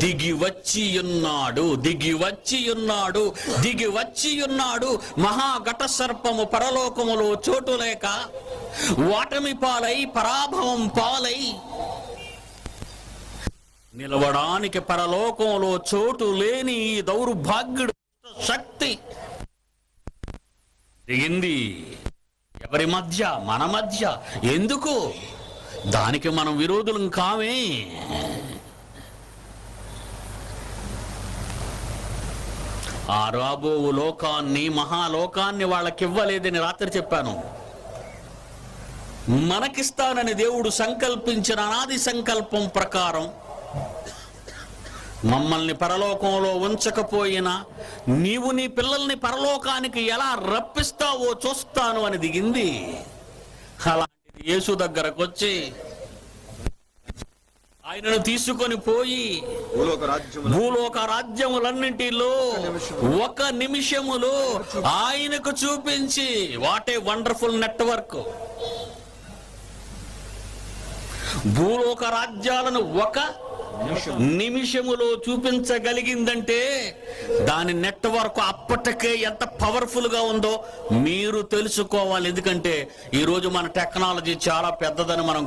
దిగి వచ్చి ఉన్నాడు దిగి వచ్చి ఉన్నాడు దిగి వచ్చి ఉన్నాడు మహాఘట సర్పము పరలోకములో చోటు లేక ఓటమి పాలై పరాభవం పాలై నిలవడానికి పరలోకంలో చోటు లేని ఈ దౌర్భాగ్యుడు శక్తి దిగింది. ఎవరి మధ్య? మన మధ్య. ఎందుకు? దానికి మనం విరోధులం కామే. ఆ రాబో లోకాన్ని మహాలోకాన్ని వాళ్ళకివ్వలేదని రాత్రి చెప్పాను. మనకిస్తానని దేవుడు సంకల్పించిన అనాది సంకల్పం ప్రకారం మమ్మల్ని పరలోకంలో ఉంచకపోయినా నీవు నీ పిల్లల్ని పరలోకానికి ఎలా రప్పిస్తావో చూస్తాను అని దిగింది. అలాంటిది యేసు దగ్గరకు వచ్చి ఆయనను తీసుకొని పోయి భూలోక రాజ్యముల భూలోక రాజ్యములన్నింటిలో ఒక నిమిషములో ఆయనకు చూపించి వాట్ ఏ వండర్ఫుల్ నెట్వర్క్. భూలోక రాజ్యాలను ఒక నిమిషములో చూపించగలిగిందంటే దాని నెట్వర్క్ అప్పటికే ఎంత పవర్ఫుల్గా ఉందో మీరు తెలుసుకోవాలి. ఎందుకంటే ఈ రోజు మన టెక్నాలజీ చాలా పెద్దదని మనం